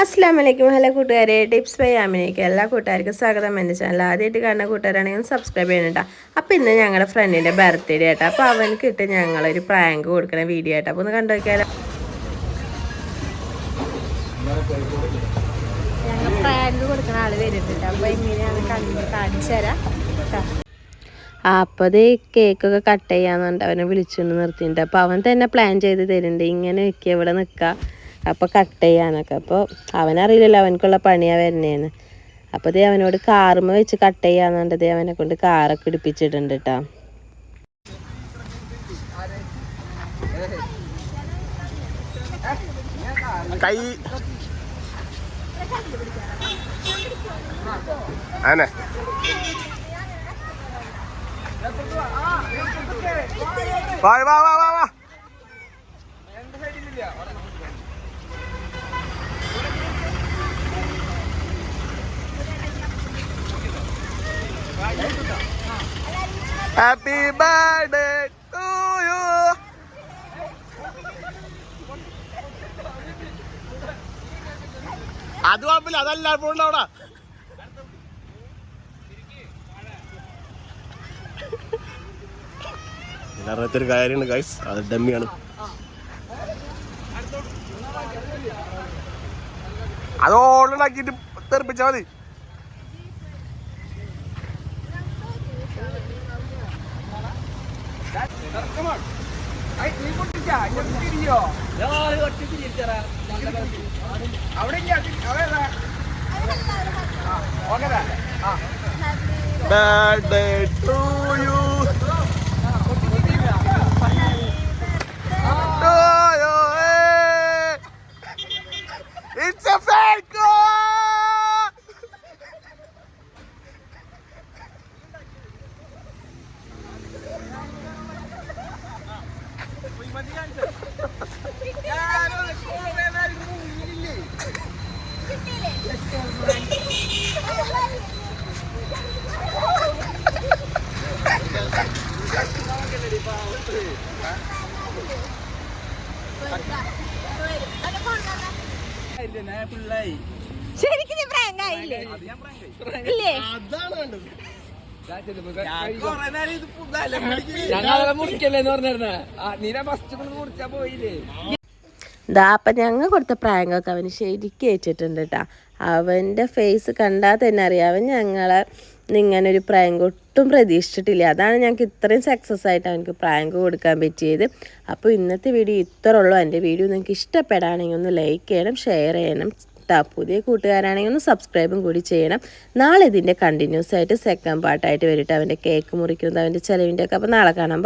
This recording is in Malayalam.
അസ്സാം വലൈക്കും ഹലോ കൂട്ടുകാരെ ടിപ്സ് ബൈ ആമിനേക്ക് എല്ലാ കൂട്ടുകാർക്കും സ്വാഗതം. എന്റെ ചാനൽ ആദ്യമായിട്ട് കാണുന്ന കൂട്ടുകാരാണെങ്കിൽ സബ്സ്ക്രൈബ് ചെയ്യണം കേട്ടോ അപ്പോൾ ഇന്ന് ഞങ്ങളുടെ ഫ്രണ്ടിന്റെ ബർത്ത്ഡേ ആട്ടോ അപ്പോൾ അവനക്ക് ഇട്ട് ഞങ്ങളൊരു പ്രാങ്ക് കൊടുക്കുന്ന വീഡിയോ ആട്ടോ അപ്പോൾ ഒന്ന് കണ്ടു നോക്കിയാലോ. ഞങ്ങൾ പ്രാങ്ക് കൊടുക്കുന്ന ആൾ വരുന്നുണ്ട് അപ്പൊ എങ്ങനെയാണ് കണ്ടു കാണിച്ചു തരാം ട്ടോ. ആ അപ്പോൾ അത് കേക്കൊക്കെ കട്ട് ചെയ്യാന്നുണ്ട്. അവനെ വിളിച്ചുകൊണ്ട് നിർത്തിയിട്ടുണ്ട്. അപ്പോൾ അവൻ തന്നെ പ്ലാൻ ചെയ്ത് തരുന്നുണ്ട്. ഇങ്ങനെ നിൽക്കുക ഇവിടെ നിൽക്കുക അപ്പോൾ കട്ട് ചെയ്യാനൊക്കെ. അപ്പോൾ അവനറിയില്ലല്ലോ അവനക്കുള്ള പണിയാണ് വരുന്നതെന്ന് അപ്പോൾ ദേ അവനോട് കാറുമ്മ വെച്ച് കട്ട് ചെയ്യാന്നുണ്ട്. ദേ അവനെ കൊണ്ട് കാറൊക്കെ ഇടിപ്പിച്ചിട്ടുണ്ട് കേട്ടോ കൈ. വാ വാ വാ വാ വാ ഹാപ്പി ബർത്ത്ഡേ ടു യു അത് കുഴപ്പമില്ല അതല്ല ഫോണിൽ അവിടെ. അറിയാത്തൊരു കാര്യമാണ് ഗൈസ് അത് ഡമ്മിയാണ്. അത് ഓൾഡാക്കിയിട്ട് തെറിപ്പിച്ചാൽ മതി. Birthday to you. To you, eh. It's a ശരിക്കും നീ അതാണ് വേണ്ടത് ഞങ്ങളെ മുറിക്കല്ലേന്ന് പറഞ്ഞിരുന്ന? നീന ഫസ്റ്റ് കൊണ്ട് മുറിച്ചാ പോയില്ലേ? ദാ അപ്പം ഞങ്ങൾ കൊടുത്ത പ്രായങ്ങൾക്ക് അവന് ശരിക്കും ഏറ്റിട്ടുണ്ട് കേട്ടോ അവന്റെ ഫേസ് കണ്ടാൽ തന്നെ അറിയാം. അവൻ ഞങ്ങളെ നിങ്ങനൊരു ഒരു പ്രാങ്ക് ഒട്ടും പ്രതീക്ഷിച്ചിട്ടില്ല. അതാണ് ഞങ്ങൾക്ക് ഇത്രയും സക്സസ് ആയിട്ട് അവനക്ക് പ്രാങ്ക് കൊടുക്കാൻ പറ്റിയത്. അപ്പോൾ ഇന്നത്തെ വീഡിയോ ഇത്ര ഉള്ളൂ. എന്റെ വീഡിയോ നിങ്ങൾക്ക് ഇഷ്ടപ്പെടുകയാണെങ്കിൽ ഒന്ന് ലൈക്ക് ചെയ്യണം ഷെയർ ചെയ്യണം. ട്ടാ. പുതിയ കൂട്ടുകാരാണെങ്കിൽ ഒന്ന് സബ്സ്ക്രൈബും കൂടി ചെയ്യണം. നാളെ ഇതിന്റെ കണ്ടിന്യൂസ് ആയിട്ട് സെക്കൻഡ് പാർട്ടായിട്ട് വരിട്ട്. അവന്റെ കേക്ക് മുറിക്കുന്നത് അവന്റെ ചിലവിന്റെ ഒക്കെ അപ്പോൾ നാളെ കാണാം.